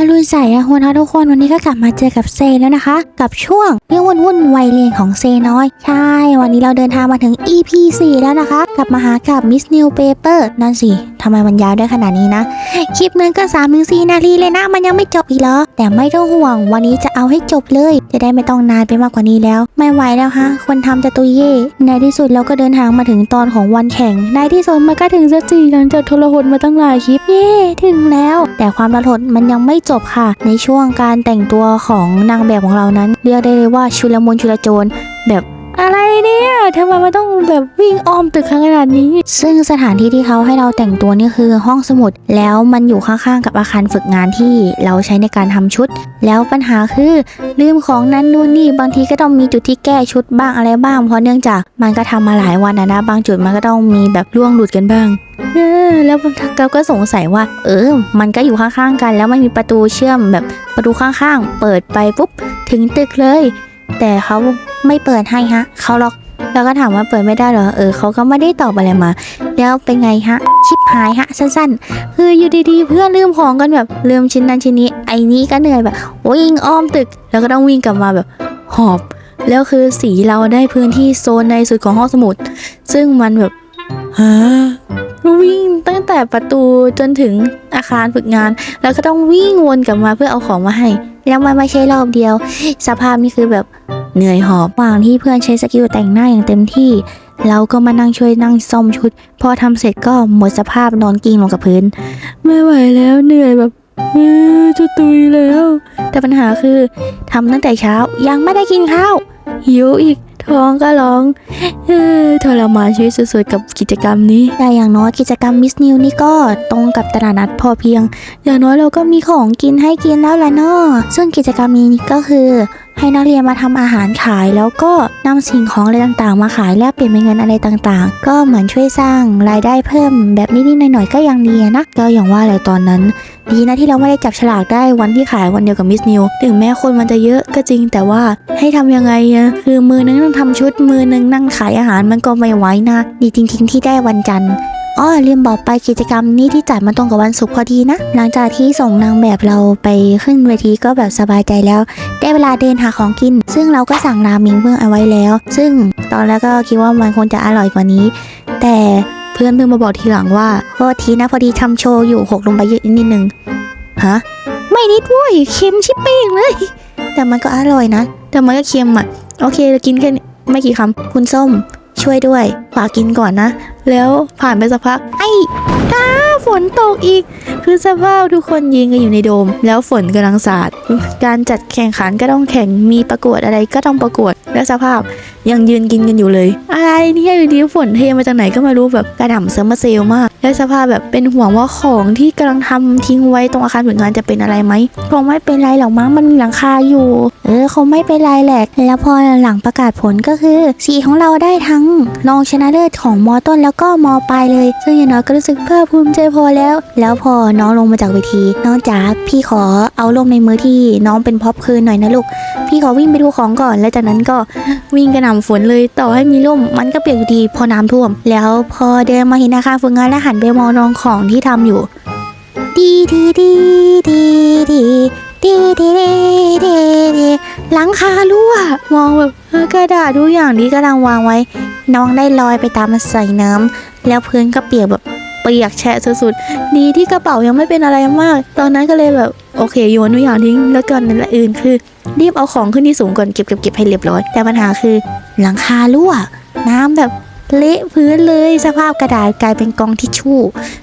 อรุณใสอะคุณทุกคนวันนี้ก็กลับมาเจอกับเซแล้วนะคะ กับช่วงเรื่องวุ่นวุ่นวัยเรียนของเซน้อย ใช่ วันนี้เราเดินทางมาถึง EP 4 แล้วนะคะกลับมาหากับ Miss New Paper นั่นสิทำไมมันยาวได้ขนาดนี้นะ คลิปหนึงก็3ถึง4นาทีเลยนะ มันยังไม่จบอีกเหรอ แต่ไม่ต้องห่วง วันนี้จะเอาให้จบเลย จะได้ไม่ต้องนานไปมากกว่านี้แล้ว ไม่ไหวแล้วฮะคนทำจะตุยเย่ในที่สุดเราก็เดินทางมาถึงตอนของวันแข่ง ในที่สุดมันก็ถึงสักทีหลังจากทรหดมาตั้งหลายคลิปเย่ถึงแล้ว แต่ความทรหดมันยังไม่จบค่ะ ในช่วงการแต่งตัวของนางแบบของเรานั้น เรียกได้เลยว่าชุลมุนชุลโจรแบบอะไรเนี่ยทำไมมันต้องแบบวิ่งอ้อมตึกขนาดนี้ ซึ่งสถานที่ที่เขาให้เราแต่งตัวนี่คือห้องสมุด แล้วมันอยู่ข้างๆกับอาคารฝึกงานที่เราใช้ในการทำชุด แล้วปัญหาคือลืมของนั้นนู่นนี่บางทีก็ต้องมีจุดที่แก้ชุดบ้างอะไรบ้าง เพราะเนื่องจากมันก็ทำมาหลายวันนะนะบางจุดมันก็ต้องมีแบบล่วงหลุดกันบ้างเอ อแล้วเราก็สงสัยว่า เออ มันก็อยู่ข้างๆกัน แล้วมันมีประตูเชื่อมแบบประตูข้างๆ เปิดไปปุ๊บถึงตึกเลย แต่เขาไม่เปิดให้ฮะเขาล็อกแล้วก็ถามว่าเปิดไม่ได้เหรอ เออเขาก็ไม่ได้ตอบอะไรมา แล้วเป็นไงฮะ ชิปหายฮะ สั้นๆ คืออยู่ดีๆ เพื่อนลืมของกันแบบลืมชิ้นนั้นชิ้นนี้ ไอ้นี้ก็เหนื่อยแบบวิ่งอ้อมตึก แล้วก็ต้องวิ่งกลับมาแบบหอบ แล้วคือสีเราได้พื้นที่โซนในสุดของห้องสมุด ซึ่งมันแบบฮะ วิ่งตั้งแต่ประตูจนถึงอาคารฝึกงาน แล้วก็ต้องวิ่งวนกลับมาเพื่อเอาของมาให้ แล้วมันไม่ใช่รอบเดียว สภาพนี่คือแบบเหนื่อยหอบว่างที่เพื่อนใช้สกิลแต่งหน้าอย่างเต็มที่ เราก็มานั่งช่วยนั่งซ่อมชุด พอทำเสร็จก็หมดสภาพนอนกิ้งลงกับพื้น ไม่ไหวแล้วเหนื่อยแบบเออจะตุยแล้ว แต่ปัญหาคือทำตั้งแต่เช้ายังไม่ได้กินข้าวหิวอีก ร้องก็ร้องเออทรมานชีวิตสุดๆกับกิจกรรมนี้ แต่อย่างน้อยกิจกรรมมิสนิวนี่ก็ตรงกับตลาดนัดพอเพียง อย่างน้อยเราก็มีของกินให้กินแล้วล่ะเนาะซึ่งกิจกรรมนี้ก็คือ ให้นักเรียนมาทำอาหารขาย แล้วก็นำสิ่งของอะไรต่างๆ มาขายแลกเปลี่ยนเป็นเงินอะไรต่างๆ ก็เหมือนช่วยสร้างรายได้เพิ่มแบบนิดๆหน่อยๆก็ยังดีนะก็อย่างว่าอะไรตอนนั้น ดีนะที่เราไม่ได้จับฉลากได้วันที่ขายวันเดียวกับมิสนิวถึงแม้คนมันจะเยอะก็จริง แต่ว่าให้ทำยังไงอะคือมือนึงนั่งทำชุดมือนึงนั่งขายอาหารมันก็ไม่ไหวนะดีจริง ๆ ที่ได้วันจันทร์ อ้อลืมบอกไปกิจกรรมนี้ที่จัดมาตรงกับวันศุกร์พอดีนะ หลังจากที่ส่งนางแบบเราไปขึ้นเวทีก็แบบสบายใจแล้ว ได้เวลาเดินหาของกิน ซึ่งเราก็สั่งราเมิงเพิ่งเอาไว้แล้ว ซึ่งตอนแรกก็คิดว่ามันคงจะอร่อยกว่านี้ แต่เพื่อนเพิ่งมาบอกทีหลังว่าโทษทีนะพอดีทำโชว์อยู่หกลงไปเยอะนิดนึงฮะไม่นิดเว้ยเค็มชิบเป้งเลย แต่มันก็อร่อยนะ แต่มันก็เค็มอะโอเคเรากินแค่นี้ไม่กี่คำคุณส้ม ช่วยด้วยฝากกินก่อนนะ แล้วผ่านไปสักพัก ไอ้อ้าฝนตกอีก คือสภาพทุกคนยืนกันอยู่ในโดม แล้วฝนกำลังสาด การจัดแข่งขันก็ต้องแข่งมีประกวดอะไรก็ต้องประกวด แล้วสภาพยังยืนกินกันอยู่เลย อะไรเนี่ยอยู่ดีฝนเทมาจากไหนก็ไม่รู้แบบกระหน่ำเซอร์มาเซลมาก แล้วสภาพแบบเป็นห่วงว่าของที่กำลังทำทิ้งไว้ตรงอาคารฝึกงานจะเป็นอะไรไหมคงไม่เป็นไรหรอกมั้งมันมีหลังคาอยู่ เออเขาไม่เป็นไรแหละแล้วพอหลังประกาศผลก็คือสีของเราได้ทั้งรองชนะเลิศของมอต้นแล้วก็มอปลายเลย ซึ่งอย่างน้อยก็รู้สึกภาคภูมิใจพอแล้ว แล้วพอน้องลงมาจากเวที น้องจ๋าพี่ขอเอาลมในมือที่น้องเป็นพ็อปคืนหน่อยนะลูกพี่ขอวิ่งไปดูของก่อน แล้วจากนั้นก็วิ่งกระหน่ำฝนเลยต่อให้มีร่มมันก็เปียกอยู่ดีพอน้ำท่วม แล้วพอเดินมาเห็นอาคารฝึกงานและหันไปมองรองของที่ทำอยู่ดีดีดีดีดี หลังคารั่วมองแบบกระดาษทุกอย่างที่กำลังวางไว้ น้องได้ลอยไปตามใส่น้ำแล้วพื้นก็เปียกแบบเปียกแฉะสุดๆดีที่กระเป๋ายังไม่เป็นอะไรมาก ตอนนั้นก็เลยแบบโอเคโยนทุกอย่างทิ้งแล้วก่อนนั้นอื่นคือรีบเอาของขึ้นที่สูงก่อนเก็บเก็บเก็บให้เรียบร้อย แต่ปัญหาคือ หลังคารั่ว น้ำแบบ เละพื้นเลยสภาพกระดาษกลายเป็นกองทิชชู่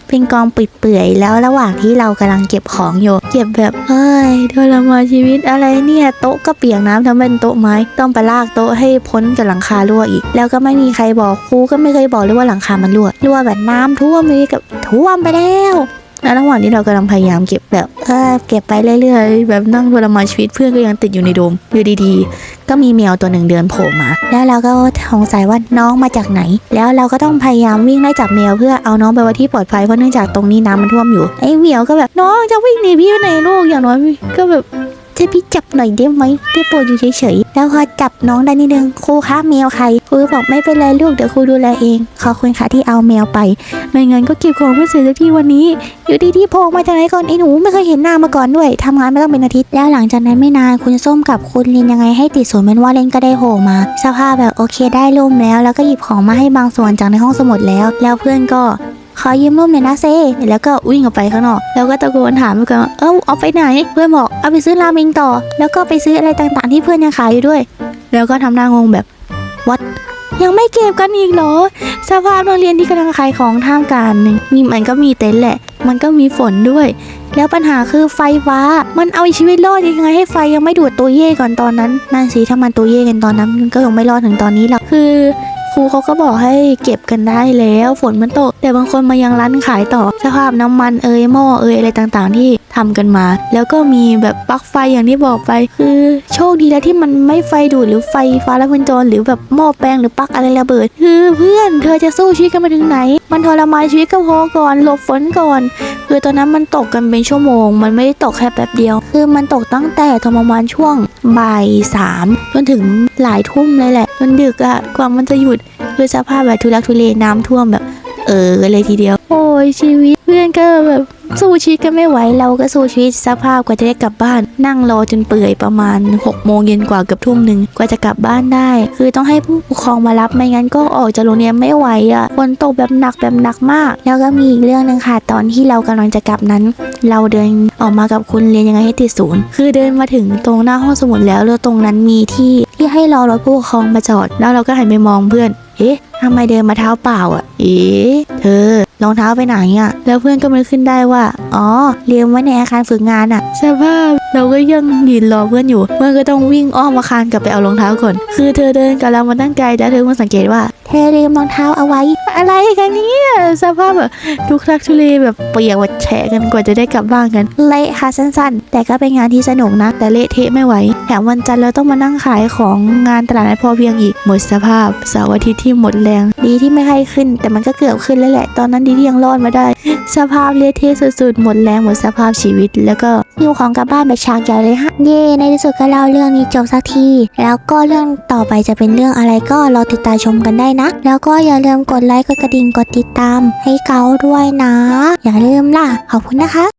เป็นกองเปื่อยๆแล้วระหว่างที่เรากำลังเก็บของอยู่เก็บแบบเอ้ยทรมานชีวิตอะไรเนี่ยโต๊ะก็เปียกน้ำทำเป็นโต๊ะไม้ต้องไปลากโต๊ะให้พ้นกับหลังคารั่วอีก แล้วก็ไม่มีใครบอกครูก็ไม่เคยบอกเลยว่าหลังคามันรั่วรั่วแบบน้ำท่วมเลยกับท่วมไปแล้ว แล้วระหว่างที่เรากำลังพยายามเก็บแบบเออเก็บไปเรื่อยๆ แบบนั่งทรมานชีวิตเพื่อนก็ยังติดอยู่ในโดมอยู่ดีๆ ก็มีแมวตัวหนึ่งเดินโผล่มา แล้วเราก็สงสัยว่าน้องมาจากไหน แล้วเราก็ต้องพยายามวิ่งไล่จับแมวเพื่อเอาน้องไปไว้ที่ปลอดภัยเพราะเนื่องจากตรงนี้น้ำมันท่วมอยู่ไอ้เหมียวก็แบบน้องจะวิ่งหนีพี่ไปไหนลูกอย่างน้อยก็แบบ จะพี่จับหน่อยได้ไหมได้โปรดอยู่เฉยๆ แล้วพอจับน้องได้นิดนึงครูคะแมวใครครูบอกไม่เป็นไรลูกเดี๋ยวครูดูแลเอง ขอบคุณค่ะที่เอาแมวไป ไม่งั้นก็เก็บของไม่เสร็จสักทีวันนี้ อยู่ดีๆโผล่มาจากไหนก่อนไอ้หนูไม่เคยเห็นหน้ามาก่อนด้วยทำงานไม่ต้องเป็นอาทิตย์ แล้วหลังจากนั้นไม่นานคุณส้มกับคุณลินยังไงให้ติดศูนย์เป็นว่าเล่นก็ได้โผล่มาสภาพแบบโอเคได้ร่มแล้ว แล้วก็หยิบของมาให้บางส่วนจากในห้องสมุดแล้ว แล้วเพื่อนก็ ขอยืมร่มหน่อยนะเซ แล้วก็วิ่งออกไปข้างนอก แล้วก็ตะโกนถามไปก่อนเอ้าเอาไปไหน เพื่อนบอกเอาไปซื้อราเมงต่อ แล้วก็ไปซื้ออะไรต่างๆที่เพื่อนยังขายอยู่ด้วย แล้วก็ทำหน้างงแบบวัดยังไม่เก็บกันอีกเหรอ สภาพนักเรียนที่กำลังขายของท่ามกลางนึ่งมีมันก็มีเต็นท์แหละ มันก็มีฝนด้วย แล้วปัญหาคือไฟฟ้า มันเอาชีวิตรอดยังไงให้ไฟยังไม่ดูดตัวเย่ก่อนตอนนั้นนั่นสิถ้ามันตัวเย่กันตอนนั้นก็ยังไม่รอดถึงตอนนี้หรอกคือ ครูเขาก็บอกให้เก็บกันได้แล้ว ฝนมันตก แต่บางคนมายังร้านขายต่อสภาพน้ำมันเอยหม้อเอยอะไรต่างๆ ที่ ทำกันมา แล้วก็มีแบบปลั๊กไฟอย่างที่บอกไป คือโชคดีแล้วที่มันไม่ไฟดูดหรือไฟฟ้าลัดวงจรหรือแบบหม้อแปลงหรือปลั๊กอะไรระเบิด คือเพื่อนเธอจะสู้ชีวิตกันมาถึงไหน มันทรมานชีวิตก็พอก่อนหลบฝนก่อน คือตอนนั้นมันตกกันเป็นชั่วโมง มันไม่ได้ตกแค่แป๊บเดียว คือมันตกตั้งแต่ตอนประมาณช่วงบ่ายสามจนถึงหลายทุ่มเลยแหละจนดึกอะกว่ามันจะหยุดคือสภาพแบบทุลักทุเลน้ำท่วมแบบ เออเลยทีเดียว โอ้ยชีวิตเพื่อนก็แบบ สู้ชีวิตกันไม่ไหวเราก็สู้ชีวิตสภาพกว่าจะได้กลับบ้าน นั่งรอจนเปื่อยประมาณ6กโมงเย็นกว่าเกือบทุ่มหนึ่งกว่าจะกลับบ้านได้ คือต้องให้ผู้ปกครองมารับไม่งั้นก็ออกจากโรงเรียนไม่ไหวอะฝนตกแบบหนักแบบหนักมาก แล้วก็มีอีกเรื่องหนึ่งค่ะตอนที่เรากำลังจะกลับนั้น เราเดินออกมากับคุณเรียนยังไงให้ติดศูนย์คือเดินมาถึงตรงหน้าห้องสมุดแล้วแล้วตรงนั้นมีที่ที่ให้รอรถผู้ปกครองมาจอด แล้วเราก็หันไปมองเพื่อนเอ๊ะำไมเดินมาเท้าเปล่าอะเอ๊ะเธอรองเท้าไปไหนอะ แล้วเพื่อนก็มาขึ้นได้ว่า อ๋อเรียมไว้ในอาคารฝึกงานอะสภาพเราก็ยังยืนรอเพื่อนอยู่ เพื่อนก็ต้องวิ่งอ้อมอาคารกลับไปเอารองเท้าก่อน คือเธอเดินกับเรามาตั้งไกลแล้วเธอมาสังเกตว่าเธอลืมรองเท้าเอาไว้ อะไรกันเนี่ยสภาพแบบทุกทักทุเลแบบเปียกวัดแฉะกันกว่าจะได้กลับบ้านกันเละค่ะสั้นๆ แต่ก็เป็นงานที่สนุกนะ แต่เละเทะไม่ไหวแถมวันจันทร์เราต้องมานั่งขายของงานตลาดนัดพอเพียงอีกหมดสภาพเสาร์อาทิตย์ที่หมดแรง ดีที่ไม่ให้ขึ้น แต่มันก็เกือบขึ้นแล้วแหละ ตอนนั้นดีที่ยังรอดมาได้ สภาพเละเทะสุดๆ หมดแรงหมดสภาพชีวิต แล้วก็หิวของกลับบ้านแบบฉากใหญ่เลยฮะ เย่ในที่สุดก็เล่าเรื่องนี้จบสักที แล้วก็เรื่องต่อไปจะเป็นเรื่องอะไรก็รอติดตามชมกันได้นะ แล้วก็อย่าลืมกดไลค์กดกระดิ่งกดติดตาม ให้เกาด้วยนะ อย่าลืมล่ะ ขอบคุณนะคะ